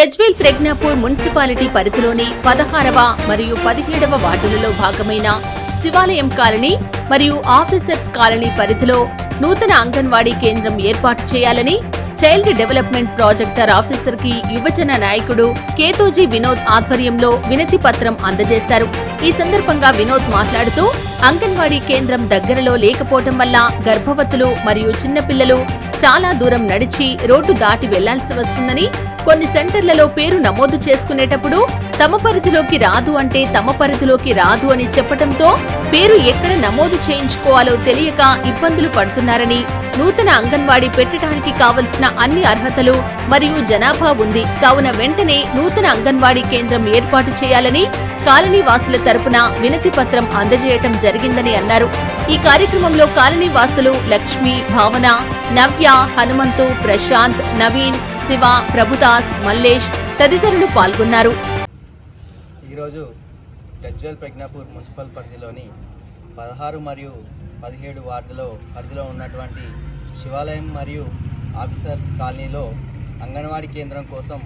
Gajwel Pragnapur municipality పరిధిలోని పదహారవ మరియు పదిహేడవ వార్డులలో భాగమైన శివాలయం కాలనీ మరియు ఆఫీసర్స్ కాలనీ పరిధిలో నూతన అంగన్వాడీ కేంద్రం ఏర్పాటు చేయాలని చైల్డ్ డెవలప్మెంట్ ప్రాజెక్టర్ ఆఫీసర్కి యువజన నాయకుడు కేతోజీ వినోద్ ఆధ్వర్యంలో వినతి పత్రం అందజేశారు. ఈ సందర్భంగా వినోద్ మాట్లాడుతూ అంగన్వాడీ కేంద్రం దగ్గరలో లేకపోవటం వల్ల గర్భవతులు మరియు చిన్నపిల్లలు చాలా దూరం నడిచి రోడ్డు దాటి వెళ్ళాల్సి వస్తుందని కొన్ని సెంటర్లలో పేరు నమోదు చేసుకునేటప్పుడు తమ పరిధిలోకి రాదు అంటే తమ పరిధిలోకి రాదు అని చెప్పటంతో పేరు ఎక్కడ నమోదు చేయించుకోవాలో తెలియక ఇబ్బందులు పడుతున్నారని నూతన అంగన్వాడీ పెట్టడానికి కావలసిన అన్ని అర్హతలు మరియు జనాభా ఉంది. కావున వెంటనే నూతన అంగన్వాడీ కేంద్రం ఏర్పాటు చేయాలని కాలనీ వాసుల తరపున వినతి పత్రం అందజేయటం జరిగిందని అన్నారు. ఈ కార్యక్రమంలో కాలనీ వాసులు లక్ష్మి భావన నవ్య హనుమంతు ప్రశాంత్ నవీన్ శివ ప్రభుదాస్ మల్లేష్ తదితరులు పాల్గొన్నారు. ఈరోజు గజ్వేల్ ప్రజ్ఞాపూర్ మున్సిపల్ పరిధిలోని పదహారు మరియు పదిహేడు వార్డులో పరిధిలో ఉన్నటువంటి శివాలయం మరియు ఆఫీసర్స్ కాలనీలో అంగన్వాడీ కేంద్రం కోసం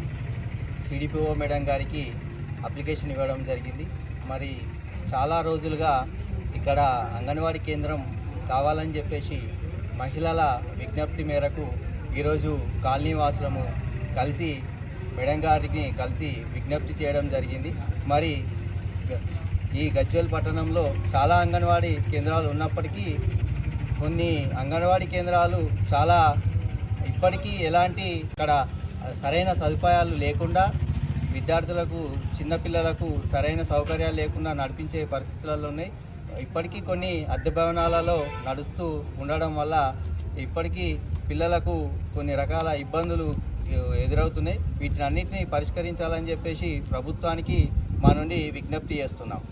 సిడిపిఓ మేడం గారికి అప్లికేషన్ ఇవ్వడం జరిగింది. మరి చాలా రోజులుగా ఇక్కడ అంగన్వాడీ కేంద్రం కావాలని చెప్పేసి మహిళల విజ్ఞప్తి మేరకు ఈరోజు కాలనీ వాసులము కలిసి మేడం గారిని కలిసి విజ్ఞప్తి చేయడం జరిగింది. మరి ఈ గజ్వేల్ పట్టణంలో చాలా అంగన్వాడీ కేంద్రాలు ఉన్నప్పటికీ కొన్ని అంగన్వాడీ కేంద్రాలు చాలా ఇప్పటికీ ఎలాంటి ఇక్కడ సరైన సదుపాయాలు లేకుండా విద్యార్థులకు చిన్నపిల్లలకు సరైన సౌకర్యాలు లేకుండా నడిపించే పరిస్థితులలో ఉన్నాయి. ఇప్పటికీ కొన్ని అద్దె భవనాలలో నడుస్తూ ఉండడం వల్ల ఇప్పటికీ పిల్లలకు కొన్ని రకాల ఇబ్బందులు ఎదురవుతున్నాయి. వీటిని అన్నింటినీ పరిష్కరించాలని చెప్పేసి ప్రభుత్వానికి మా నుండి విజ్ఞప్తి చేస్తున్నాం.